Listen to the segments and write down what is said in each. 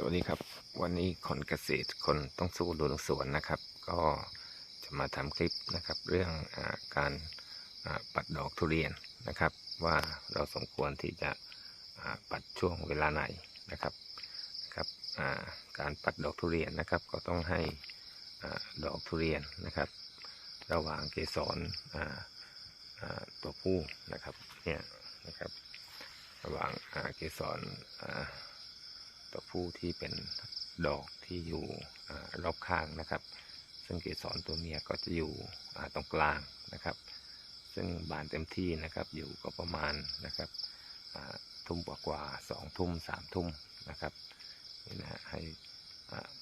สวัสดีครับ วันนี้คนเกษตรคนต้องสู้ดูสวนนะครับ ก็จะมาทำคลิปนะครับ เรื่องอการปัดดอกทุเรียนนะครับ ว่าเราสมควรที่จะปัดช่วงเวลาไหนนะครับนะครับการปัดดอกทุเรียนนะครับ ก็ต้องให้อดอกทุเรียนนะครับ ระหว่างเกสรตัวผู้นะครับเนี่ยนะครับ ระหว่างเกสร อ่าตัวผู้ที่เป็นดอกที่อยู่รอบข้างนะครับ ซึ่งเกสรตัวเมียก็จะอยู่ตรงกลางนะครับ ซึ่งบานเต็มที่นะครับอยู่ก็ประมาณนะครับอ่าทุ่มกว่าสองทุ่มสามทุ่มนะครับนี่นะให้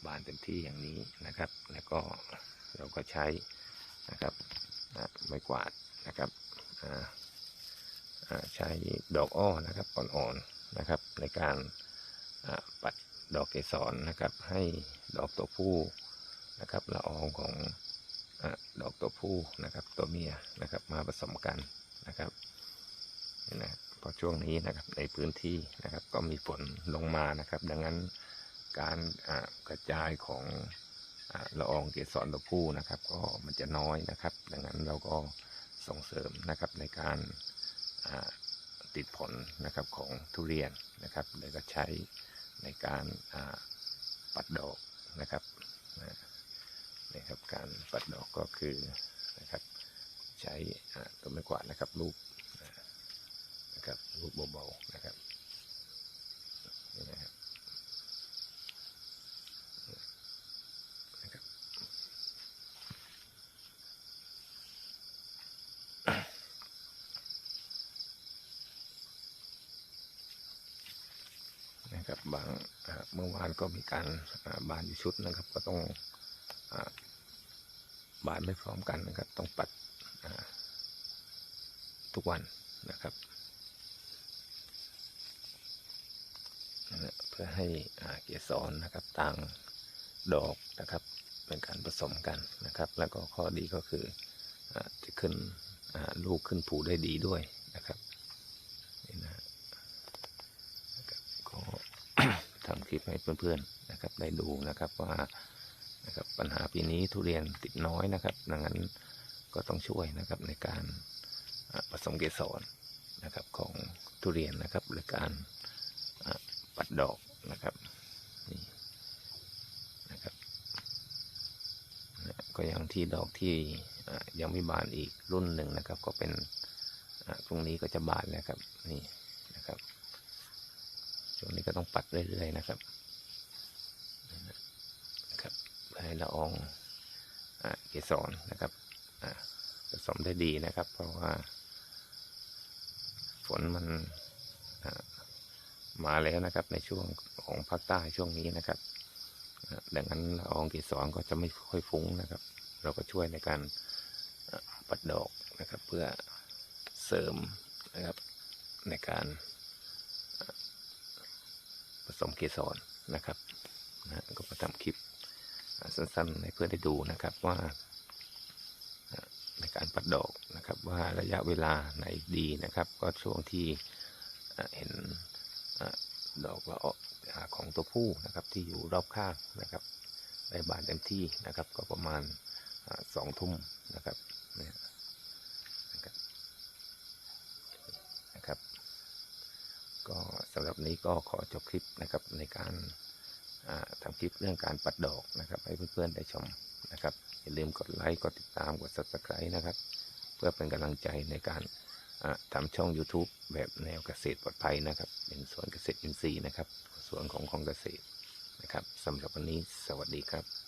บานเต็มที่อย่างนี้นะครับ แล้วก็เราก็ใช้นะครับไม้กวาดนะครับใช้ดอกอ้อนะครับอ่อนๆนะครับในการ ปัดดอกเกสรนะครับ ให้ดอกตัวผู้นะครับละอองของอดอกตัวผู้นะครับ ตัวเมียนะครับมาผสมกันนะครับนี่นะพอช่วงนี้นะครับในพื้นที่นะครับก็มีฝนลงมานะครับ ดังนั้นการกระจายของอละอองเกสรตัวผู้นะครับ ก็มันจะน้อยนะครับ ดังนั้นเราก็ส่งเสริมนะครับในการติดผลนะครับของทุเรียนนะครับแล้วก็ใช้ ในการปัดดอกนะครับนะครับการปัดดอกก็คือนะครับใช้ตัวไม้กวาดนะครับลูกนะนะครับลูกเบาๆนะครับนี่นะครับนะครับ นะครับบางเมื่อวานก็มีการบานอยู่ชุดนะครับ ก็ต้องอาบานไม่พร้อมกันนะครับ ต้องปัดทุกวันนะครับเพื่อให้เกสรนะครับต่างดอกนะครับ เป็นการผสมกันนะครับ แล้วก็ข้อดีก็คืออาจะขึ้นลูกขึ้นผูได้ดีด้วยนะครับนี่นะ ก็ ทำ คลิปให้เพื่อนๆนะครับได้ดูนะครับว่านะครับปัญหาปีนี้ทุเรียนติดน้อยนะครับ ดังนั้นก็ต้องช่วยนะครับในการผสมเกสรนะครับของทุเรียนนะครับหรือการปัดดอกนะครับนี่นะครับนะก็ยังที่ดอกที่ยังไม่บานอีกรุ่นหนึ่งนะครับ ก็เป็นพรุ่งนี้ก็จะบานแล้วครับนี่ ช่วงนี้ก็ต้องปัดเรื่อยๆนะครับนะครับให้ละอองเกสรนะครับผสมได้ดีนะครับ เพราะว่า ฝนมันมาแล้วนะครับ ในช่วงของภาคใต้ช่วงนี้นะครับดังนั้นละอองเกสรก็จะไม่ค่อยฟุ้งนะครับ เราก็ช่วยในการปัดดอกนะครับ เพื่อเสริมนะครับในการ สมเกสรนะครับนะก็มาทำคลิปสั้นๆให้เพื่อนได้ดูนะครับว่าในการปัดดอกนะครับว่าระยะเวลาไหนดีนะครับ ก็ช่วงที่เห็นดอกละออกของตัวผู้นะครับที่อยู่รอบข้างนะครับได้บานเต็มที่นะครับก็ประมาณสองทุ่มนะครับนะครับ ก็ สำหรับนี้ก็ขอจบคลิปนะครับในการอ่าทำคลิปเรื่องการปัดดอกนะครับ ให้เพื่อนๆได้ชมนะครับ อย่าลืมกดไลค์กดติดตามกด subscribe นะครับ เพื่อเป็นกำลังใจในการอ่าทำช่อง YouTube แบบแนวเกษตรปลอดภัยนะครับ เป็นสวนเกษตรอินทรีย์นะครับสวนของของเกษตรนะครับสำหรับวันนี้สวัสดีครับ